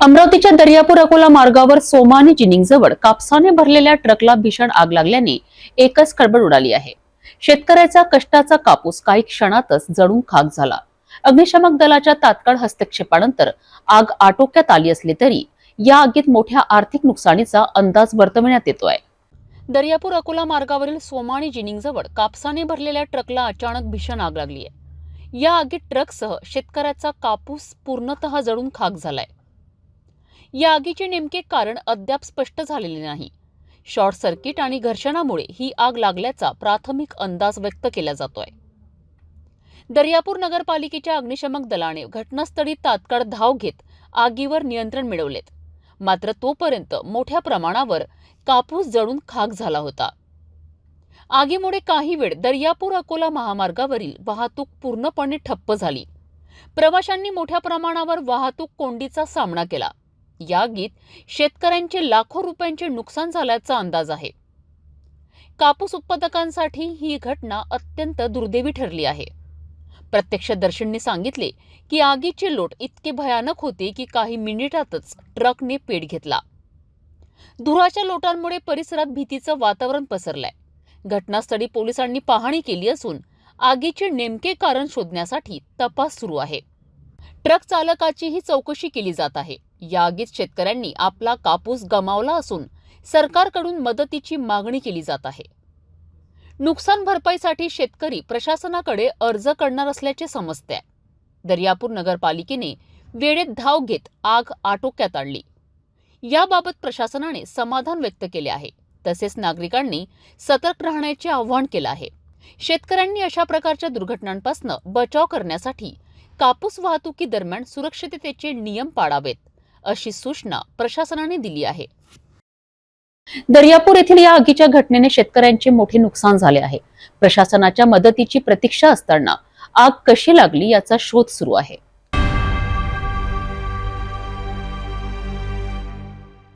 अमरावतीच्या दर्यापूर अकोला मार्गावर सोमानी जिनिंग जवळ कापसाने भरलेल्या ट्रकला भीषण आग लागल्याने एकच खळबळ उडाली आहे. शेतकऱ्याचा कष्टाचा कापूस काही क्षणातच जळून खाक झाला. अग्निशमक दलाच्या तात्काळ हस्तक्षेपानंतर आग आटोक्यात आली असली तरी या आगीत मोठ्या आर्थिक नुकसानीचा अंदाज वर्तवण्यात येतोय. दर्यापूर अकोला मार्गावरील सोमाणी जिनिंग जवळ कापसाने भरलेल्या ट्रकला अचानक भीषण आग लागली आहे. या आगीत ट्रकसह शेतकऱ्याचा कापूस पूर्णतः जळून खाक झालाय. या आगीचे नेमके कारण अद्याप स्पष्ट झालेले नाही. शॉर्ट सर्किट आणि घर्षणामुळे ही आग लागल्याचा प्राथमिक अंदाज व्यक्त केला जातोय. दर्यापूर नगरपालिकेच्या अग्निशमक दलाने घटनास्थळी तात्काळ धाव घेत आगीवर नियंत्रण मिळवलेत. मात्र तोपर्यंत मोठ्या प्रमाणावर कापूस जळून खाक झाला होता. आगीमुळे काही वेळ दर्यापूर अकोला महामार्गावरील वाहतूक पूर्णपणे ठप्प झाली. प्रवाशांनी मोठ्या प्रमाणावर वाहतूक कोंडीचा सामना केला. यागीत शेतकऱ्यांचे लाखो रुपयांचे नुकसान झाल्याचा अंदाज आहे. कापूस उत्पादकांसाठी ही घटना अत्यंत दुर्दैवी ठरली आहे. प्रत्यक्षदर्शींनी सांगितले की आगीचे लोट इतके भयानक होते की काही मिनिटातच ट्रकने पेट घेतला. धुराच्या लोटांमुळे परिसरात भीतीचं वातावरण पसरलंय. घटनास्थळी पोलिसांनी पाहणी केली असून आगीचे नेमके कारण शोधण्यासाठी तपास सुरू आहे. ट्रक चालकाचीही चौकशी केली जात आहे. या आगीत शेतकऱ्यांनी आपला कापूस गमावला असून सरकारकडून मदतीची मागणी केली जात आहे. नुकसान भरपाईसाठी शेतकरी प्रशासनाकडे अर्ज करणार असल्याचे समजते दर्यापूर नगरपालिकेने वेळेत धाव घेत आग आटोक्यात आणली. याबाबत प्रशासनाने समाधान व्यक्त केले आहे. तसेच नागरिकांनी सतर्क राहण्याचे आवाहन केलं आहे. शेतकऱ्यांनी अशा प्रकारच्या दुर्घटनांपासून बचाव करण्यासाठी कापूस वाहतुकी दरम्यान सुरक्षिततेचे नियम पाळावेत अशी सूचना प्रशासनाने दिली आहे. दर्यापूर येथील या आगीच्या घटनेने शेतकऱ्यांचे मोठे नुकसान झाले आहे. प्रशासनाच्या मदतीची प्रतीक्षा असताना आग कशी लागली याचा शोध सुरू आहे.